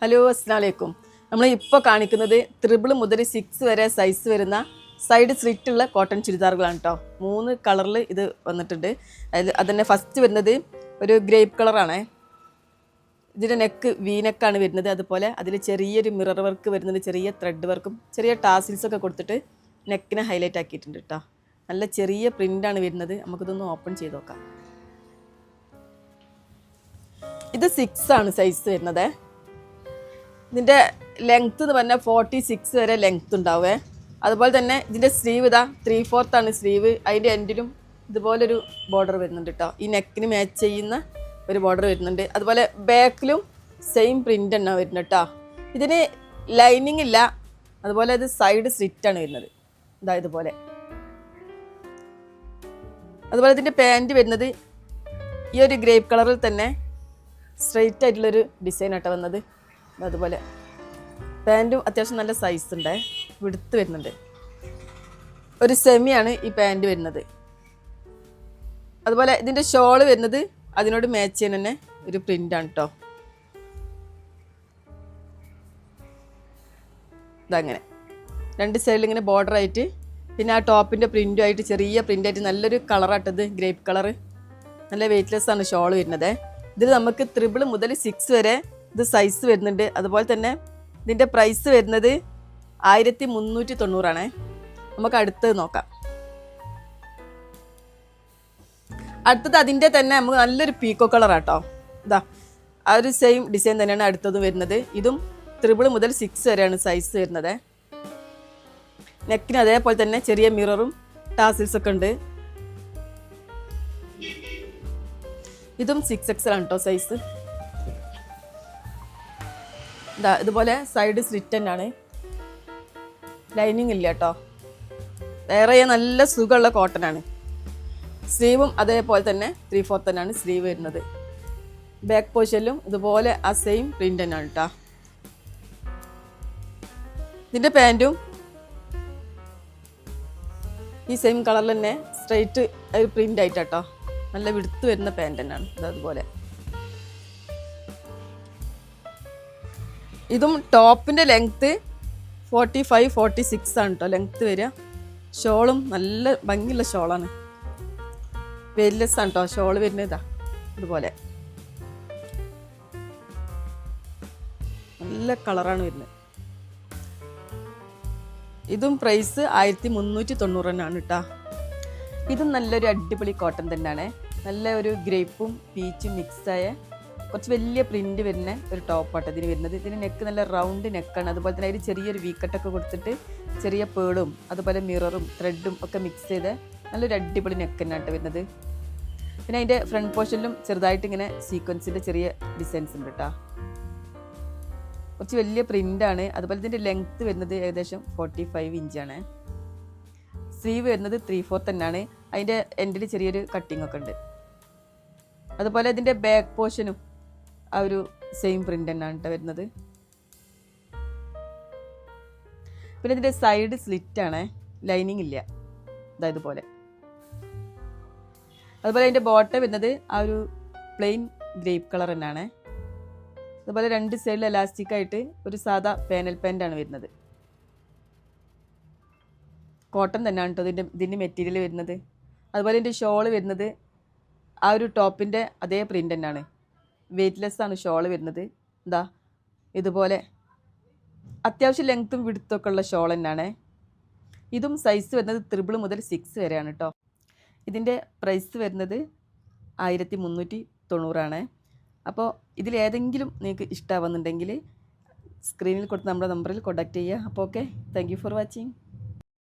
Hello അസ്സാം വലൈക്കും നമ്മൾ ഇപ്പോൾ കാണിക്കുന്നത് ത്രിബിൾ മുതൽ സിക്സ് വരെ സൈസ് വരുന്ന സൈഡ് സ്ലിറ്റ് ഉള്ള കോട്ടൺ ചുരിദാറുകളാണ് കേട്ടോ മൂന്ന് കളറിൽ ഇത് വന്നിട്ടുണ്ട്. അതിൽ അതന്നെ ഫസ്റ്റ് വരുന്നത് ഒരു ഗ്രേപ്പ് കളറാണ് ഇതിന്റെ നെക്ക് വീനെക്കാണ് വരുന്നത്. അതുപോലെ അതിൽ ചെറിയൊരു മിറർ വർക്ക് വരുന്നത് ചെറിയ ത്രെഡ് വർക്കും ചെറിയ ടാസിൽസൊക്കെ കൊടുത്തിട്ട് നെക്കിനെ ഹൈലൈറ്റ് ആക്കിയിട്ടുണ്ട് കേട്ടോ നല്ല ചെറിയ പ്രിന്റാണ് വരുന്നത്. നമുക്കിതൊന്ന് ഓപ്പൺ ചെയ്ത് നോക്കാം. ഇത് സിക്സ് ആണ് സൈസ് വരുന്നത്. ഇതിന്റെ ലെങ്ത്ത് എന്ന് പറഞ്ഞാൽ ഫോർട്ടി സിക്സ് വരെ ലെങ്ത്ത് ഉണ്ടാവേ. അതുപോലെ തന്നെ ഇതിന്റെ സ്ലീവ് ഇതാ ത്രീ ആണ് സ്ലീവ് അതിന്റെ എൻഡിലും ഇതുപോലൊരു ബോർഡർ വരുന്നുണ്ട് കേട്ടോ ഈ നെക്കിന് മാച്ച് ചെയ്യുന്ന ഒരു ബോർഡർ വരുന്നുണ്ട്. അതുപോലെ ബാക്കിലും സെയിം പ്രിന്റ് തന്നെ വരുന്നത് കേട്ടോ ഇതിന് ലൈനിങ് ഇല്ല. അതുപോലെ ഇത് സൈഡ് സ്ലിറ്റാണ് വരുന്നത്. ഇതാ ഇതുപോലെ. അതുപോലെ ഇതിന്റെ പാന്റ് വരുന്നത് ഈ ഒരു ഗ്രേപ്പ് കളറിൽ തന്നെ സ്ട്രെയിറ്റ് ആയിട്ടുള്ളൊരു ഡിസൈൻ ആട്ടോ വന്നത്. അതുപോലെ പാന്റും അത്യാവശ്യം നല്ല സൈസ് ഉണ്ട്. വിടുത്ത് വരുന്നുണ്ട്. ഒരു സെമിയാണ് ഈ പാന്റ് വരുന്നത്. അതുപോലെ ഇതിന്റെ ഷോൾ വരുന്നത് അതിനോട് മാച്ച് ചെയ്യാൻ തന്നെ ഒരു പ്രിന്റാണ് കേട്ടോ ഇതങ്ങനെ. രണ്ട് സൈഡിൽ ഇങ്ങനെ ബോർഡർ ആയിട്ട് പിന്നെ ആ ടോപ്പിന്റെ പ്രിന്റും ആയിട്ട് ചെറിയ പ്രിന്റ് ആയിട്ട് നല്ലൊരു കളറാട്ടത് ഗ്രേപ്പ് കളറ് നല്ല വെയ്റ്റ്ലെസ് ആണ് ഷോൾ വരുന്നത്. ഇതിൽ നമുക്ക് ത്രിബിൾ മുതൽ സിക്സ് വരെ ഇത് സൈസ് വരുന്നുണ്ട്. അതുപോലെ തന്നെ ഇതിന്റെ പ്രൈസ് വരുന്നത് ആയിരത്തി മുന്നൂറ്റി തൊണ്ണൂറാണേ നമുക്ക് അടുത്തത് നോക്കാം. അടുത്തത് അതിന്റെ തന്നെ നമുക്ക് നല്ലൊരു പീക്കോ കളറാട്ടോ ഇതാ ആ ഒരു സെയിം ഡിസൈൻ തന്നെയാണ് അടുത്തത് വരുന്നത്. ഇതും ത്രിബിൾ മുതൽ സിക്സ് വരെയാണ് സൈസ് വരുന്നത്. നെക്കിന് അതേപോലെ തന്നെ ചെറിയ മിററും ടാസിൽസ് ഒക്കെ ഉണ്ട്. ഇതും സിക്സ് എക്സൽ ആണ് കേട്ടോ സൈസ് ഇതുപോലെ സൈഡ് സ്ലിറ്റ് തന്നെയാണ്. ലൈനിങ് ഇല്ല കേട്ടോ വേറെ നല്ല സുഖമുള്ള കോട്ടൺ ആണ്. സ്ലീവും അതേപോലെ തന്നെ ത്രീ ഫോർത്ത് തന്നെയാണ് സ്ലീവ് വരുന്നത്. ബാക്ക് പോർഷനിലും ഇതുപോലെ ആ സെയിം പ്രിന്റ് തന്നെയാണ് കേട്ടോ ഇതിന്റെ പാന്റും ഈ സെയിം കളറിൽ തന്നെ സ്ട്രൈറ്റ് പ്രിന്റ് ആയിട്ടാട്ടോ നല്ല വിടുത്ത് വരുന്ന പാന്റ് തന്നെയാണ്. ഇത് ഇതും ടോപ്പിന്റെ length forty five forty six ആണ് കേട്ടോ ലെങ്ത്ത് വരിക. ഷോളും നല്ല ഭംഗിയുള്ള ഷോളാണ്. വെയിറ്റ്ലെസ് ആണ് കേട്ടോ ഷോൾ വരുന്നതാ ഇതാ. ഇതുപോലെ. നല്ല കളറാണ് വരുന്നത്. ഇതും പ്രൈസ് ആയിരത്തി മുന്നൂറ്റി തൊണ്ണൂറ് തന്നെയാണ് കേട്ടോ ഇതും നല്ലൊരു അടിപൊളി കോട്ടൺ തന്നെയാണ്. നല്ല ഒരു ഗ്രേപ്പും പീച്ചും മിക്സായ കുറച്ച് വലിയ പ്രിന്റ് വരുന്ന ഒരു ടോപ്പാട്ടോ ഇതിന് വരുന്നത്. ഇതിന് നെക്ക് നല്ല റൗണ്ട് നെക്കാണ് അതുപോലെ തന്നെ അതിൽ ചെറിയൊരു വീക്കട്ടൊക്കെ കൊടുത്തിട്ട് ചെറിയ പേളും അതുപോലെ മിററും ത്രെഡും ഒക്കെ മിക്സ് ചെയ്ത് നല്ലൊരു അടിപൊളി നെക്ക് തന്നെയാട്ടോ വരുന്നത്. പിന്നെ അതിന്റെ ഫ്രണ്ട് പോർഷനിലും ചെറുതായിട്ട് ഇങ്ങനെ സീക്വൻസിന്റെ ചെറിയ ഡിസൈൻസ് ഉണ്ട് കേട്ടോ കുറച്ച് വലിയ പ്രിന്റാണ് അതുപോലെ ഇതിന്റെ ലെങ്ത്ത് വരുന്നത് ഏകദേശം ഫോർട്ടി ഫൈവ് ഇഞ്ചാണ് സ്ലീവ് വരുന്നത് ത്രീ ഫോർത്ത് തന്നെയാണ് അതിന്റെ എൻഡിൽ ചെറിയൊരു കട്ടിംഗ് ഒക്കെ ഉണ്ട്. അതുപോലെ ഇതിന്റെ ബാക്ക് പോർഷനും ആ ഒരു സെയിം പ്രിന്റ് തന്നെയാണ് കേട്ടോ വരുന്നത്. പിന്നെ ഇതിന്റെ സൈഡ് സ്ലിറ്റ് ആണ്. ലൈനിങ് ഇല്ല. അതായത് പോലെ. അതുപോലെ അതിന്റെ ബോട്ടം വരുന്നത് ആ ഒരു പ്ലെയിൻ ഗ്രേപ്പ് കളർ തന്നെയാണ്. അതുപോലെ രണ്ട് സൈഡിൽ എലാസ്റ്റിക് ആയിട്ട് ഒരു സാധാ പാനൽ ആണ് വരുന്നത്. കോട്ടൺ തന്നെയാണ് കേട്ടോ ഇതിന്റെ ഇതിന്റെ മെറ്റീരിയൽ വരുന്നത്. അതുപോലെ ഇതിന്റെ ഷോൾ വരുന്നത് ആ ഒരു ടോപ്പിന്റെ അതേ പ്രിന്റ് തന്നെയാണ്. വെയ്റ്റ്ലെസ് ആണ് ഷോൾ വരുന്നത്. എന്താ ഇതുപോലെ അത്യാവശ്യം ലെങ്ത്തും വിടുത്തൊക്കെ ഉള്ള ഷോൾ തന്നെയാണ്. ഇതും സൈസ് വരുന്നത് ത്രിബിൾ മുതൽ സിക്സ് വരെയാണ് കേട്ടോ ഇതിന്റെ പ്രൈസ് വരുന്നത് ആയിരത്തി മുന്നൂറ്റി തൊണ്ണൂറാണ് അപ്പോൾ ഇതിലേതെങ്കിലും നിങ്ങൾക്ക് ഇഷ്ടമാവുന്നുണ്ടെങ്കിൽ സ്ക്രീനിൽ കൊടുത്ത് നമ്മുടെ നമ്പറിൽ കോൺടാക്റ്റ് ചെയ്യുക. അപ്പോൾ ഓക്കെ താങ്ക് ഫോർ വാച്ചിങ്